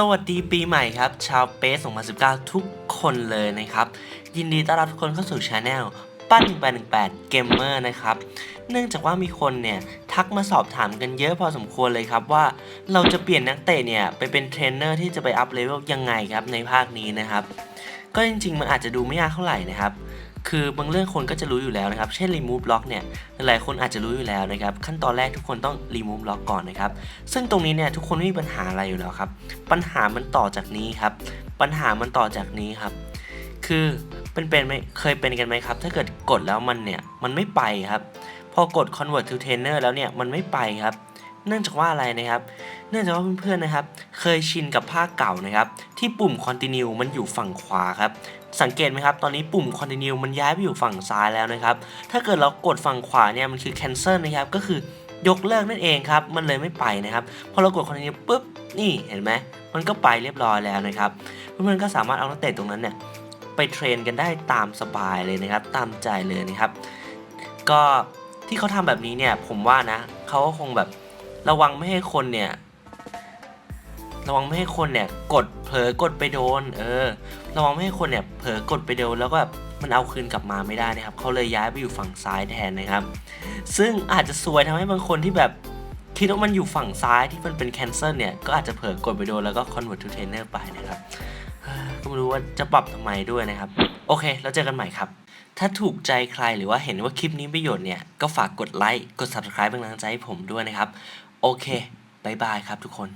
สวัสดีปีใหม่ครับ ชาวเปส2019 ทุกคนเลยนะครับ ยินดีต้อนรับทุกคนเข้าสู่ช anel ปั้น1818 Gamer นะครับ เนื่องจากว่ามีคนเนี่ยทักมาสอบถามกันเยอะพอสมควรเลยครับว่าเราจะเปลี่ยนนักเตะเนี่ยไปเป็นเทรนเนอร์ที่จะไปอัพเลเวลยังไงครับในภาคนี้นะครับ ก็จริงๆ มันอาจจะดูไม่ยากเท่าไหร่นะครับ คือบางเรื่องคนก็จะรู้อยู่แล้วนะครับ เช่น remove lock เนี่ย หลายคนอาจจะรู้อยู่แล้วนะครับ ขั้นตอนแรกทุกคนต้อง remove lock ก่อนนะครับ ซึ่งตรงนี้เนี่ยทุกคนไม่มีปัญหาอะไรอยู่แล้วครับ ปัญหามันต่อจากนี้ครับ ปัญหามันต่อจากนี้ครับ คือเป็นเป็นไหมเคยเป็นกันไหมครับ ถ้าเกิดกดแล้วมันเนี่ย มันไม่ไปครับ พอกด convert to trainer แล้วเนี่ย มันไม่ไปครับ เนื่องจากว่าอะไรนะครับ เนื่องจากว่าเพื่อนๆนะครับ เคยชินกับภาคเก่านะครับ ที่ปุ่ม continue มันอยู่ฝั่งขวาครับ สังเกตไหมครับ ตอนนี้ปุ่ม continue มันย้ายไปอยู่ฝั่งซ้ายแล้วนะครับ ถ้าเกิดเรากดฝั่งขวาเนี่ยมันคือ cancel นะครับ ก็คือยกเลิกนั่นเองครับ มันเลยไม่ไปนะครับ พอเรากด continue ปุ๊บ นี่เห็นไหม มันก็ไปเรียบร้อยแล้วนะครับ เพื่อนๆก็สามารถเอานักเตะตรงนั้นเนี่ยไปเทรนกันได้ตามสบายเลยนะครับ ตามใจเลยนะครับ ก็ที่เขาทำแบบนี้เนี่ยผมว่านะเขาก็คงแบบ ระวังไม่ให้คนเนี่ย ระวังไม่ให้คนเนี่ย กดเผลอกดไปโดน เออ ระวังไม่ให้คนเนี่ยเผลอกดไปโดนแล้วก็แบบมันเอาคืนกลับมาไม่ได้นะครับเขาเลยย้ายไปอยู่ฝั่งซ้ายแทนนะครับ ซึ่งอาจจะซวยทำให้บางคนที่แบบคิดว่ามันอยู่ฝั่งซ้ายที่มันเป็น cancel เนี่ย ก็อาจจะเผลอกดไปโดนแล้วก็ convert to trainer ไปนะครับต้อก็ไม่รู้ว่าจะปรับทำไมด้วยนะครับ โอเค แล้วเจอกันใหม่ครับ ถ้าถูกใจใครหรือว่าเห็นว่าคลิปนี้มีประโยชน์เนี่ย ก็ฝากกดไลค์ กด subscribe เป็นกำลังใจให้ผมด้วยนะครับ โอเคบายบายครับทุกคน